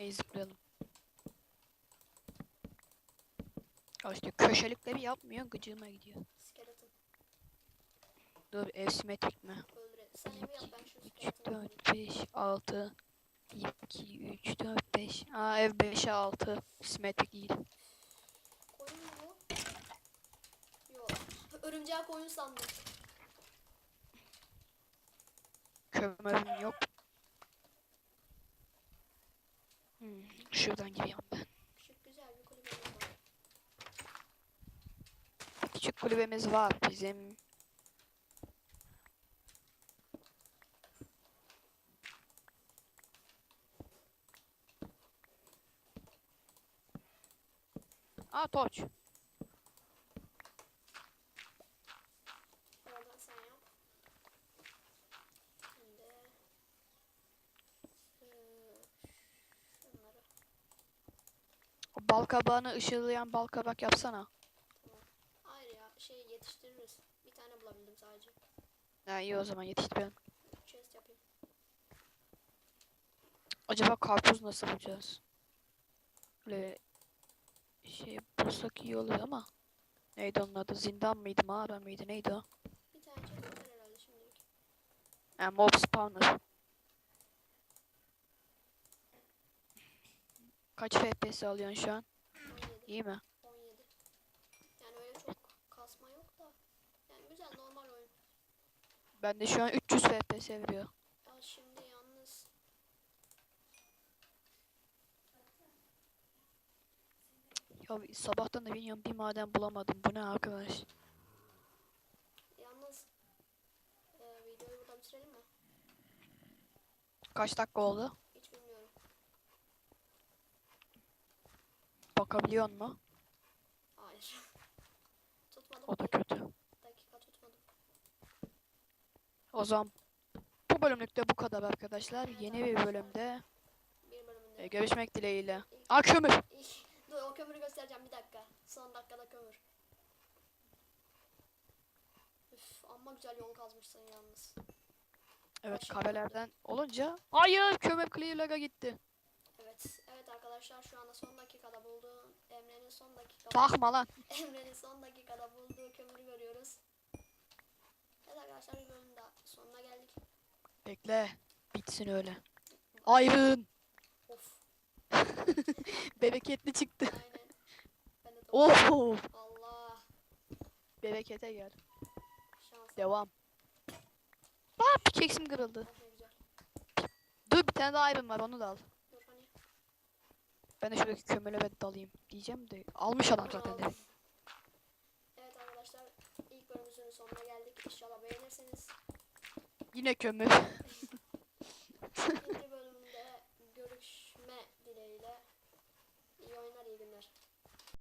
Ey zıplayalım. Ya işte köşelikleri yapmıyor gıcığıma gidiyor. Skeleton. Dur ev simetrik mi? Öldüre. Sen evi yap ben şu 3, skeleton'ı 4, 5, 6, 2, 3, 4, 5. Aa ev 5'e 6. Simetrik değil. Koyun mu bu? Yok. Örümceğe koyun sandım. Kömürüm yok. Şuradan giriyorum ben. Küçük güzel bir kulübemiz var. Küçük kulübemiz var bizim. Aa torç. Oradan sen yap. Şimdi eee, şunları O bal kabağını ışılayan bal kabak yapsana. Hayır ya şey yetiştiririz. Bir tane bulabildim sadece. Ha iyi o zaman yetiştirelim. Chest yapayım. Acaba karpuz nasıl bulacağız? Böyle şey bulsak iyi olur ama. Neydi onun adı? Zindan mıydı? Mağara mıydı? Neydi o? Bir tane chest yeter herhalde şimdilik. Ha, mob spawner. Kaç FPS alıyorsun şu an? 17. İyi mi? 17. Yani öyle çok kasma yok da. Yani güzel normal oyun. Ben de şu an 300 FPS veriyor. Ya şimdi yalnız Ya sabahtan da bilmiyorum bir maden bulamadım. Bu ne arkadaş? yalnız eee videoyu burada bitirelim mi? Kaç dakika oldu? Hiç bilmiyorum. Bakabiliyor mu? Hayır. Tutmadım. O da kötü. Dakika tutmadım. O zaman bu bölümlük de bu kadar arkadaşlar. Yeni bir bölümde Bir bölümünde. e, görüşmek dileğiyle. Aa kömür. Dur o kömürü göstereceğim bir dakika. Son dakikada kömür. Üf amma güzel yol kazmışsın yalnız. Evet Aşağı karelerden olunca. Hayır kömür clearlaga gitti. Evet, evet arkadaşlar şu anda son bulduğu Emre'nin son dakikada Bakma lan. Emre'nin son dakikada bulduğu kömürü görüyoruz. Evet arkadaşlar bir bölümün daha sonuna geldik. Bekle. Bitsin öyle. Iron. Of Bereketli çıktı. aynen. Ben de Oh. Allah Berekete gel. şans. Devam. Aa pickaxe'im kırıldı. Dur bir tane daha iron var onu da al. Ben de şuradaki kömürlere dalayım diyeceğim de almış adam zaten direkt. Evet arkadaşlar ilk bölümümüzün sonuna geldik. İnşallah beğenirsiniz. Yine kömür. İkinci bölümde görüşme dileğiyle. İyi oyunlar, iyi günler.